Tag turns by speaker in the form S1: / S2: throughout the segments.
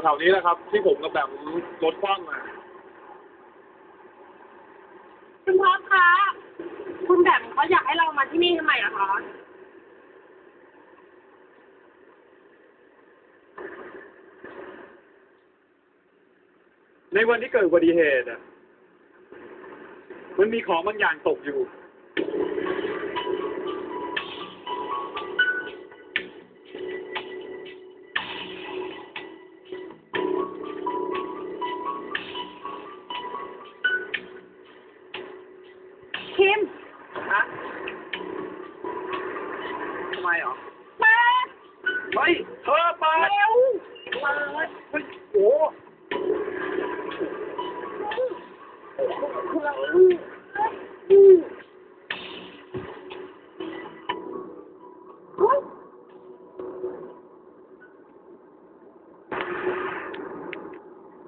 S1: แถวๆนี้แหละครับ ที่ผมกับแบบรถคว่ำมา
S2: คุณพ่อคะ คุณแบมเขาอยากให้เรามาที่นี่ทำไมอะคะ
S1: ในวันที่เกิดอุบัติเหตุอะมันมีของบางอย่างตกอยู่ ฮ้ยเธอเปิด
S2: เร็ว
S1: เปิดเฮ้ยโอ้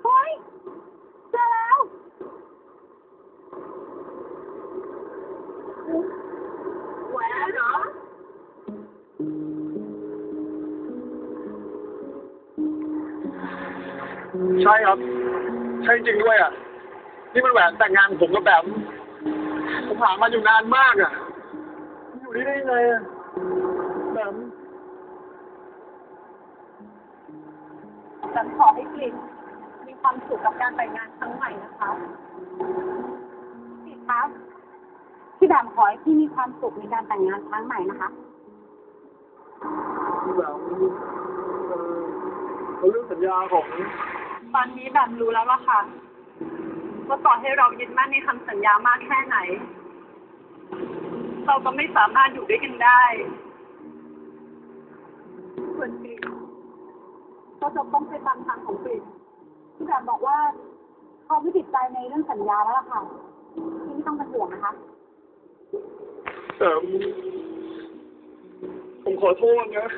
S2: เฮ้ยเจอแล้ว
S1: ใช่ครับ ใช่จริงด้วยอะ นี่มันแหวนแต่งงานของผมกับแบบผมหามาอยู่นานมากอะมันอยู่นี่ได้ยังไงอะแบบ
S2: ฉันขอให้กลิ่นมีความสุขกับการแต่งงานครั้งใหม่นะคะพี่ครับพี่แบมขอให้พี่มีความสุขในการแต่งงานครั้งใหม่นะคะ
S1: แบบเออเขาเรื่องสัญญาของ
S2: ตอนนี้แบมรู้แล้วล่ะค่ะว่าต่อให้เรายึดมั่นในคำสัญญามากแค่ไหน เราก็ไม่สามารถอยู่ด้วยกันได้ส่วนกลิ่นก็จะต้องไปตามทางของกลิ่นพี่แบมบอกว่าเขาไม่ติดใจในเรื่องสัญญาแล้วล่ะค่ะพี่ไม่ต้องเป็นห่วงนะคะ
S1: แต่ผมขอโทษนะ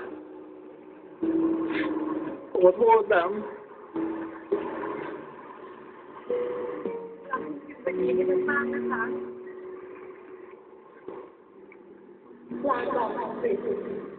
S1: ผมขอโทษแบบ
S2: นนี้ไม่มากนะคะลาก่อนข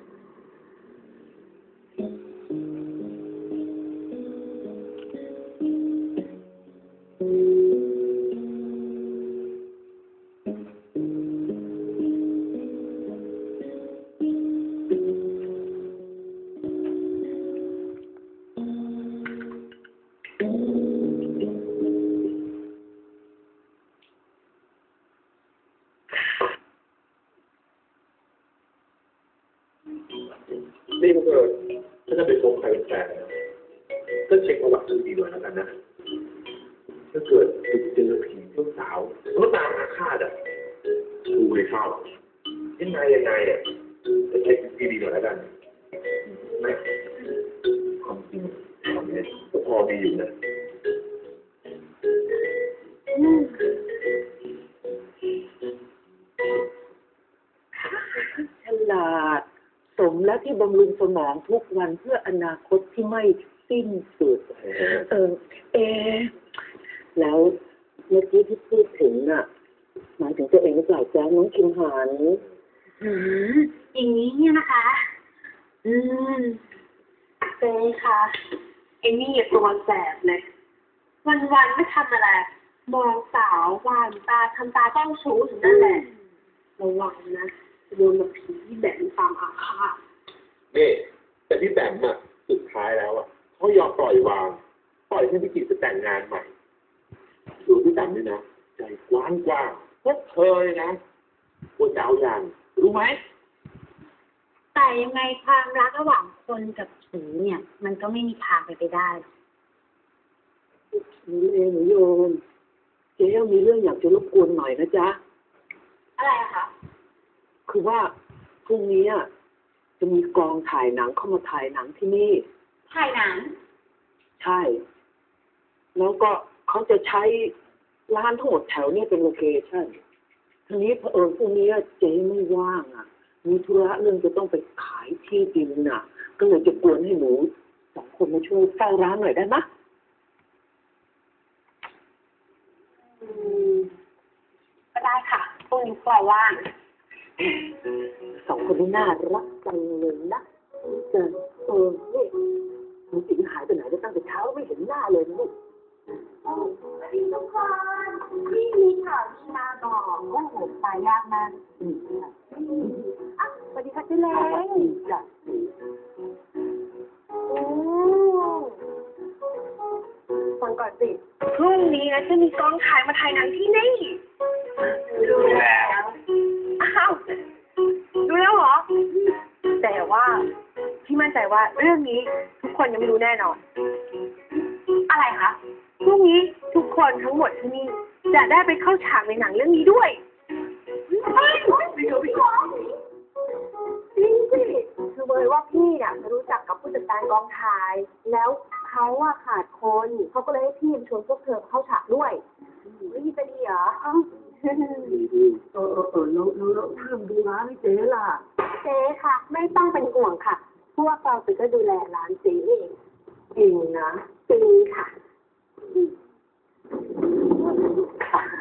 S2: นี่
S3: กเธอถ้าจะไปพบใครเป็นแฟนก็เช็คประวัติดีๆหน่อยแล้วกันนะ ถ้าเกิดไปเจอผีเจ้าสาวแล้วตามหาคาดอะดูเลยเข้ายังไงยังไงอะจะเช็คดีๆหน่อยแล้วกันนะความจริงความเนี้ยก็พอมีอยู่นะ
S4: ที่บำรุงสมองทุกวันเพื่ออนาคตที่ไม่สิ้นสุด เออ เอะแล้วเมื่อกี้ที่พูดถึงน่ะ หมายถึงตัวเองหรือเปล่าจ๊ะน้องคิมหัน
S2: อืมอย่างนี้เนี่ยนะคะ อืมเจ๊คะไอ้นี่ตัวแสบเลยวันๆไม่ทำอะไร มองสาวหวานตาทำตาต้องชู้ถึงนั่นแหละ ระวังนะจะโดนแบบผีแบนตามอาฆาต
S3: นี่แต่พี่แบมอะสุดท้ายแล้วอะเขายอมปล่อยวาง ปล่อยให้พี่กิจไปแต่ งงานใหม่ดูพี่แบมด้วยนะใจกว้างกว้างพวกเธอเลยนะควรจะเอาอย่าง รู้ไหม
S5: แต่ยังไงความรักระหว่างคนกับผีเนี่ย มันก็ไม่มีทางไปนไปได้หรอก
S4: หนูเองหนูโยมเจ๊มีเรื่องอยากจะรบกวนหน่อยนะจ๊ะ
S2: อะไรอะคะ
S4: คือว่าพรุ่งนี้อะจะมีกองถ่ายหนังเข้ามาถ่ายหนังที่นี่
S2: ถ่ายหนัง
S4: ใช่ แล้วก็เขาจะใช้ร้านทั้งหมดแถวเนี้เป็นโลเคชั่นทีนี้เผอิญพรุ่งนี้เจ๊ไม่ว่างอะ มีธุระเรื่องจะต้องไปขายที่ดินน่ะ ก็เลยจะกวนให้หนูสองคนมาช่วยเฝ้าร้านหน่อยได้ไหมะ
S2: อืมก็ได้ค่ะพรุ่งนี้ปล่อยว่าง
S4: สองคนนี้น่ารักจังเลยนะเจอเออนี่หนูจิ๋งหายไปไหนได้ตั้งแต่เช้าไม่เห็นหน้าเลยนะลูก
S2: สวัสดีทุกคนพี่มีข่าวดีมาบอกโอ้โหตายยากมาก
S4: อืม
S2: อะสวัสดีค่ะเจ๊เล้ง
S4: จ้ะ
S2: โอ้ฟังก่อนสิพรุ่งนี้นะจะมีกองถ่ายมาถ่ายหนังที่นี่
S1: ดูแล้ว
S2: อ้าวดูแล้วเหรอ แต่ว่าพี่มั่นใจว่าเรื่องนี้ทุกคนยังไม่รู้แน่นอน อะไรคะ พรุ่งนี้ทุกคนทั้งหมดที่นี่จะได้ไปเข้าฉากในหนังเรื่องนี้ด้วยเฮ้ยเดี๋ยวพี่จริงสิคือเบยว่าพี่เนี่ยรู้จักกับผู้จัดการกองถ่าย แล้วเขาอะขาดคนเขาก็เลยให้พี่ชวนพวกเธอเข้าฉากด้วยไม่ดีจะดีเหรอเอ้า
S4: ดีดีเออเออเออแล้วแล้วแล้วห้ามดูร้านให้เจ๊ล่ะ
S2: เจ๊ค่ะ ไม่ต้องเป็นห่วงค่ะ พวกเราไปก็ดูแลร้านเจ๊เอง
S4: จริงนะ
S2: จริงค่ะ 嗯。我